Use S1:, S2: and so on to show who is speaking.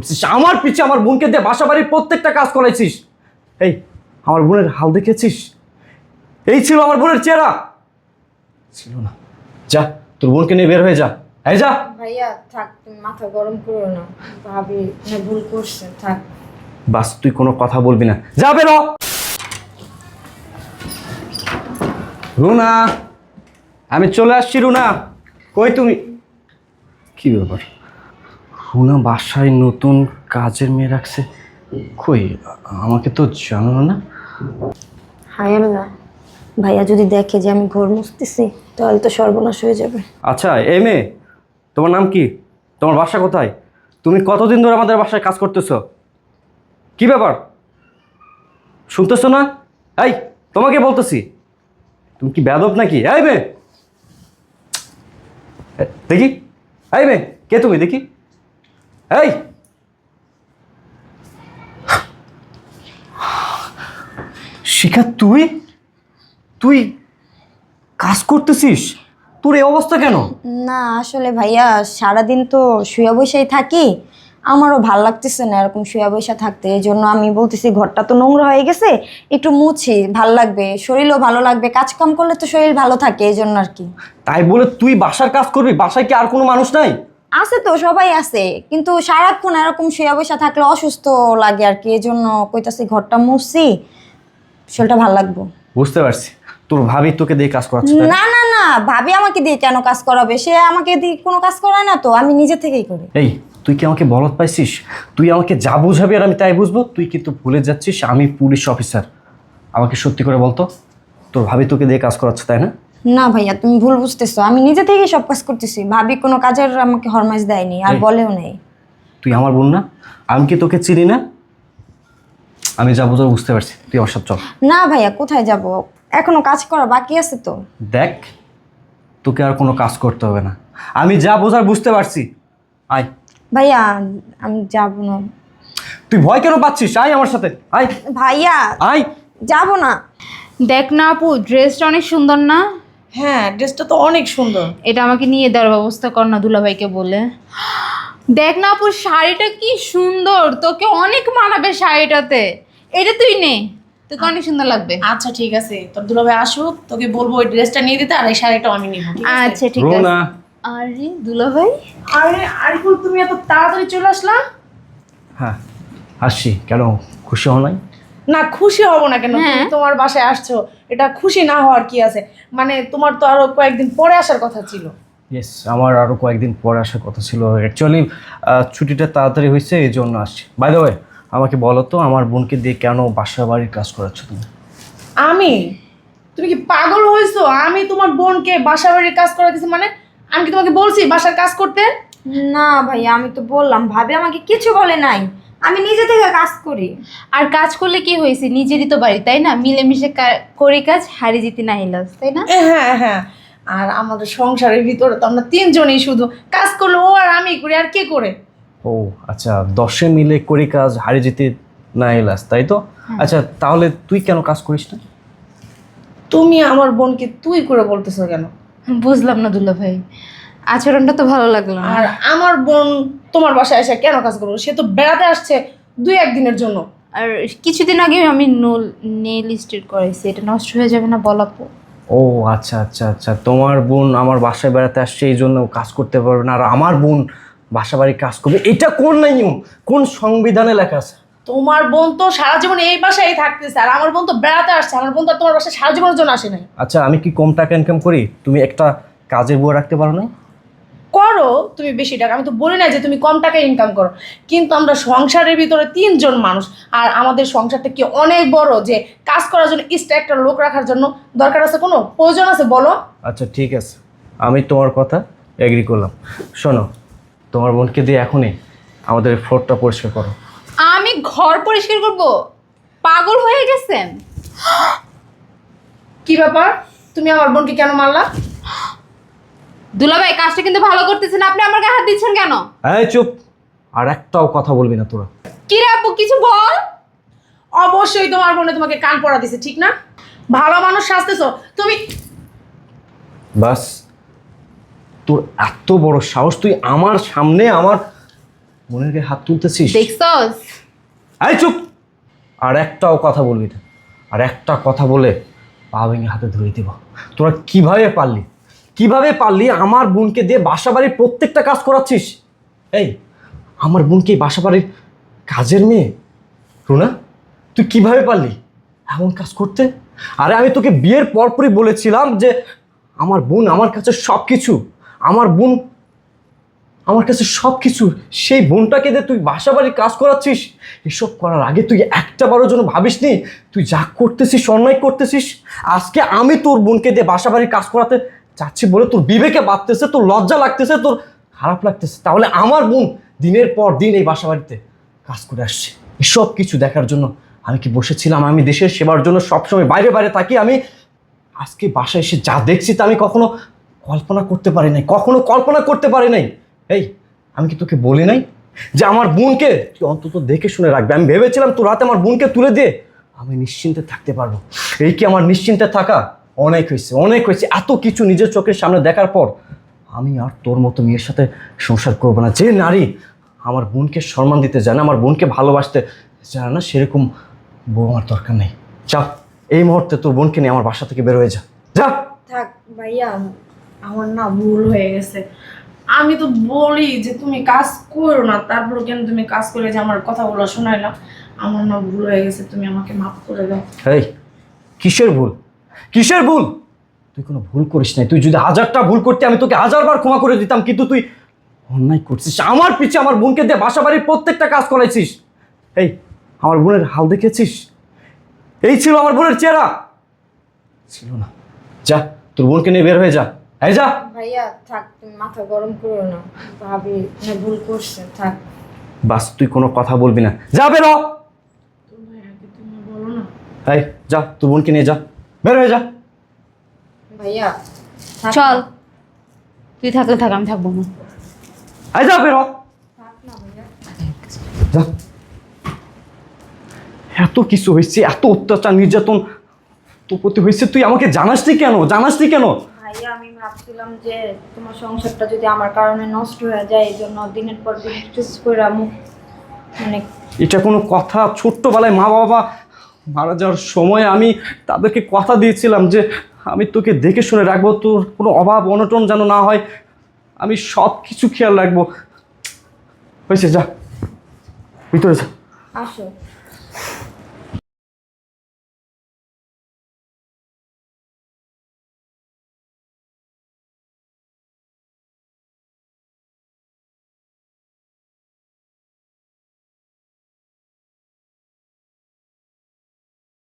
S1: করছিস? আমার পিছে আমার বোনকে দিয়ে বাসা বাড়ির প্রত্যেকটা কাজ করাইছিস। এই আমার বোনের হাল দেখেছিস? এই ছিল আমার বোনের চেহারা। ছিল না। যা তোর বোনকে নিয়ে বের হয়ে যা। এই যা।
S2: ভাইয়া থাক তুমি মাথা গরম করো না। ভাবি না ভুল করছে থাক।
S1: বাস তুই কোনো কথা বলবি না। যা বেরো রুনা আমি চলে আসছি রুনা। কই তুমি? কি ব্যাপার? রুনা বাসায় নতুন কাজের মেয়ে রাখছে। কই আমাকে তো জানালো না?
S2: হাই না ভাইয়া যদি দেখে যে আমি ঘর মুছতেছি তাহলে তো সর্বনাশ হয়ে যাবে।
S1: আচ্ছা এই মেয়ে তোমার নাম কি? তোমার বাসা কোথায়? তুমি কতদিন ধরে আমাদের বাসায় কাজ করতেছো? কি ব্যাপার? শুনতেছো না? এই তোমাকে বলতেছি। তুমি কি বেদব নাকি? এই মেয়ে! দেখি। এই মেয়ে কে তুমি? দেখি। এই! শিখা তুই? তুই কাজ করতেছিস? তোর এই অবস্থা কেন?
S2: না আসলে ভাইয়া সারাদিন তো শুয়ে বসেই থাকি। আমারও ভালো লাগতেছে না এরকম শুয়ে বসে থাকতে। এই জন্য আমি বলতেছি ঘরটা তো নোংরা হয়ে গেছে একটু মুছি ভালো লাগবে। শরীরও ভালো লাগবে কাজ কাম করলে তো শরীর ভালো থাকে এই জন্য আর কি।
S1: তাই বলে তুই বাসার কাজ করবি? বাসায় কি আর কোনো মানুষ নাই?
S2: আছে তো সবাই আছে। কিন্তু সারাক্ষণ এরকম শুয়ে বসে থাকলে অসুস্থ লাগে আর কি এই জন্য কইতাছি ঘরটা মুছছি শরীরটা ভালো লাগবো।
S1: বুঝতে পারছি। তোর ভাবি তোকে দিয়ে কাজ করাচ্ছে তাই? না
S2: না না ভাবি আমাকে দিয়ে কেন কাজ করাবে? সে আমাকে দিয়ে কোনো কাজ করায় না তো আমি নিজে থেকেই করি।
S1: এই তুই কি আমাকে বলত পাইছিস? তুই আমাকে যা বুঝাবি আর আমি তাই বুঝব তুই কিন্তু ভুলে যাচ্ছিস আমি পুলিশ অফিসার। আমাকে সত্যি করে বলতো তোর ভাবি তোকে দিয়ে কাজ করাচ্ছে তাই না?
S2: না ভাইয়া তুমি ভুল বুঝতেছো। আমি নিজে থেকেই সব কাজ করতেছি। ভাবি কোনো কাজের আমাকে হরমাইজ দেয়নি আর
S1: এই।
S2: বলেও নেই।
S1: তুই আমার বোন না? আমি কি তোকে চিনি না? আমি যা বুঝাবো বুঝতে পারছি। তুই আমার সাথে চল।
S2: না ভাইয়া কোথায় যাব? এখনও কাজ করা বাকি আছে তো।
S1: দেখ তোকে আর কোনো কাজ করতে হবে না। আমি যা বোঝার বুঝতে পারছি। আয়।
S2: ভাইয়া আমি যাব না।
S1: তুই ভয় কেন পাচ্ছিস? আয় আমার সাথে। আয়।
S2: ভাইয়া
S1: আয়।
S2: যাব না।
S3: দেখ না আপু ড্রেসটা অনেক সুন্দর না?
S4: হ্যাঁ ড্রেসটা তো অনেক সুন্দর।
S3: এটা আমাকে নিয়ে দেওয়ার ব্যবস্থা কর না দুলাভাইকে বলে। দেখ না আপু শাড়িটা কি সুন্দর। তোকে অনেক মানাবে শাড়িটাতে। এটা তুই নে। তোকে অনেক সুন্দর লাগবে।
S4: আচ্ছা ঠিক আছে। তোর দুলাভাই আসুক তোকে বলব ওই ড্রেসটা নিয়ে দিতে আর এই শাড়িটা আমি নিব
S3: আচ্ছা ঠিক আছে। আরে দুলাভাই?
S4: আরে আরিফুল তুমি এত তাড়াতাড়ি চলে আসলা?
S1: হ্যাঁ আসছি। কেন খুশি হও নাই?
S4: না খুশি হব না কেন? তুমি
S3: হ্যাঁ।
S4: তোমার বাসায় আসছো এটা খুশি না হওয়ার কি আছে? মানে তোমার তো আরও কয়েকদিন পরে আসার কথা ছিল।
S1: ইয়েস আমার আরও কয়েকদিন পরে আসার কথা ছিল। অ্যাকচুয়ালি ছুটিটা তাড়াতাড়ি হয়েছে এই জন্য আসছি। বাই দ্য ওয়ে আমাকে বলো তো আমার বোনকে দিয়ে কেন বাসা বাড়ির কাজ করাচ্ছ তুমি?
S4: আমি? তুমি কি পাগল হয়েছো? আমি তোমার বোনকে বাসা বাড়ির কাজ করে দিছি মানে? আমি কি তোমাকে বলছি বাসার কাজ করতে?
S2: না ভাই আমি তো বললাম ভাবে আমাকে কিছু বলে নাই। আমি নিজে থেকে কাজ করি।
S3: আর কাজ করলে কি হয়েছে? নিজেরই তো বাড়ি তাই না? মিলেমিশে কা- করি কাজ হারি জিতি না হিলাস তাই না?
S4: হ্যাঁ হ্যাঁ। আর আমাদের সংসারের ভিতরে তো আমরা তিনজনই শুধু কাজ করলে ও আর আমি করি আর কে করে?
S1: ও আচ্ছা দশে মিলে করি কাজ হারি যেতে না এলাস তাই তো? আচ্ছা তাহলে তুই কেন কাজ করিস না?
S4: তুমি আমার বোনকে তুই করে বলতেছো কেন?
S3: বুঝলাম না দুলাভাই আচরণটা তো ভালো লাগল
S4: আর আমার বোন তোমার বাসায় এসে কেন কাজ করব? সে তো বেড়াতে আসছে দুই একদিনের জন্য।
S3: আর কিছুদিন আগে আমি নোল নেল স্টেট করাইছি এটা নষ্ট হয়ে যাবে না বলাপো
S1: ও আচ্ছা আচ্ছা আচ্ছা। তোমার বোন আমার বাসায় বেড়াতে আসছে এই জন্য কাজ করতে পারবে না। আর আমার বোন বাসা বাড়ি কাজ করবে এটা কোন নিয়ম? কোন সংবিধানে লেখা আছে?
S4: তোমার বোন তো সারা জীবন এই বাসায় থাকতেছে আর আমার বোন তো বেড়াতে আসছে আমার বোন তো আর তোমার বাসায় সারা জীবনের জন্য আসে নাই।
S1: আচ্ছা আমি কি কম টাকা ইনকাম করি? তুমি একটা কাজের বউ রাখতে পারো না
S4: করো তুমি বেশি টাকা আমি তো বলি না যে তুমি কম টাকা ইনকাম করো। কিন্তু আমরা সংসারের ভিতরে তিনজন মানুষ আর আমাদের সংসারটা কি অনেক বড় যে কাজ করার জন্য ইস্টা একটা লোক রাখার জন্য দরকার আছে কোনো? প্রয়োজন আছে বলো।
S1: আচ্ছা ঠিক আছে। আমি তোমার কথা এগ্রি করলাম। শোনো তোমার বোনকে দিয়ে এখনই আমাদের ফ্লোরটা পরিষ্কার করো।
S3: আমি ঘর পরিষ্কার করব? পাগল হয়ে গেছেন?
S4: কি ব্যাপার? তুমি আমার বোনকে কেন মারলা?
S3: দুলাভাই কাজটা কিন্তু ভালো করতেছেন। আপনি আমার গায়ে হাত দিচ্ছেন কেন?
S1: এই চুপ। আর একটাও কথা বলবি না তোরা।
S3: কি রে আপু কিছু বল?
S4: অবশ্যই তোমার মনে তোমাকে কান পড়া দিছে ঠিক না? ভালো মানুষ সাজতেছো তুমি
S1: বাস তোর এত বড় সাহস তুই আমার সামনে আমার বোনের গায়ে হাত তুলতেছিস?
S3: দেখছস?
S1: এই চুপ। আর একটাও কথা বলবি না। আর একটা কথা বলে পা ভেঙে হাতে ধরে দিব। তোরা কীভাবে পারলি? কীভাবে পারলি আমার বোনকে দিয়ে বাসা বাড়ির প্রত্যেকটা কাজ করাচ্ছিস? এই, আমার বোনকে বাসা বাড়ির কাজের মেয়ে? রুনা, তুই কীভাবে পারলি এমন কাজ করতে? আরে আমি তোকে বিয়ের পরপরই বলেছিলাম যে আমার বোন আমার কাছে সব কিছু আমার বোন আমার কাছে সব কিছু সেই বোনটাকে দিয়ে তুই বাসা বাড়ি কাজ করাচ্ছিস? এসব করার আগে তুই একটা বারো জন্য ভাবিসনি, তুই যা করতেছিস, অন্যায় করতেছিস, আজকে আমি তোর বোনকে দিয়ে বাসা বাড়ির কাজ করাতে চাচ্ছি বলে তোর বিবেকে বাঁধতেছে তোর লজ্জা লাগতেছে, তোর খারাপ লাগতেছে। তাহলে আমার বোন দিনের পর দিন এই বাসা বাড়িতে কাজ করে আসছে। এসব কিছু দেখার জন্য আমি কি বসেছিলাম? আমি দেশের সেবার জন্য সবসময় বাইরে বাইরে থাকি। আমি আজকে বাসায় এসে যা দেখছি তা আমি কখনো কল্পনা করতে পারি নাই, কখনো কল্পনা করতে পারি নাই। এই, আমি কি তোকে বলি নাই যে আমার বোনকে তুই অন্তত দেখে শুনে রাখবে? আমি ভেবেছিলাম তোর রাতে আমার বোনকে তুলে দিয়ে আমি নিশ্চিন্তে থাকতে পারব। এই কি আমার নিশ্চিন্তে থাকা? অনেক হয়েছে অনেক হয়েছে। এত কিছু নিজের চোখের সামনে দেখার পর আমি আর তোর মতো মেয়ের সাথে সংসার করব না। যে নারী আমার বোনকে সম্মান দিতে জানে আমার বোনকে ভালোবাসতে জানে না সেরকম বউ আমার দরকার নেই। যা এই মুহূর্তে তোর বোনকে নিয়ে আমার বাসা থেকে বের হয়ে যা। যা।
S4: থাক ভাইয়া আমার না ভুল হয়ে গেছে। আমি তো বলি যে তুমি কাজ করো না তারপরে কেন তুমি কাজ করে যে আমার কথাগুলো শোনায় না? আমার না ভুল হয়ে গেছে তুমি আমাকে মাফ করে দাও।
S1: এই কিসের ভুল? কিসের ভুল? তুই কোনো ভুল করিস নাই। তুই যদি হাজারটা ভুল করতে আমি তোকে হাজারবার ক্ষমা করে দিতাম কিন্তু তুই অন্যায় করছিস। আমার পিছে আমার বোনকে দিয়ে বাসা বাড়ির প্রত্যেকটা কাজ করাইছিস। এই আমার বোনের হাল দেখেছিস? এই ছিল আমার বোনের চেহারা। ছিল না। যা তোর বোনকে নিয়ে বের হয়ে যা। এই যা।
S2: ভাইয়া থাক তুমি মাথা গরম করো না। ভাবি না ভুল করছে থাক।
S1: বাস তুই কোনো কথা বলবি না। যা বের হ।
S4: তুমি বলো না।
S1: এই যা তোর বোনকে নিয়ে যা। বের হয়ে যা।
S2: ভাইয়া থাক
S3: চল।
S2: না।
S3: তুই থাকলে থাক আমি থাকব না
S1: এই যা বের হ।
S2: থাক না ভাইয়া।
S1: যা। এত কিছু হয়েছে এত অত্যাচার নির্যাতন তোর প্রতি হয়েছে তুই আমাকে জানাসনি কেন? জানাসনি কেন?
S2: ভাইয়া আমি ভাবছিলাম যে তোমার সংসারটা যদি আমার কারণে নষ্ট হয়ে যায় এই জন্য দিনের পর দিন চুপ করে মুখ মানে
S1: এটা কোনো কথা ছোট্টবেলায় মা বাবা মারা যাওয়ার সময় আমি তাদেরকে কথা দিয়েছিলাম যে, আমি তোকে দেখে শুনে রাখব, তোর কোনো অভাব, অনটন যেন না হয়। আমি সব কিছু খেয়াল রাখব। হয়েছে, যা। ভিতরে যা।
S2: আসো।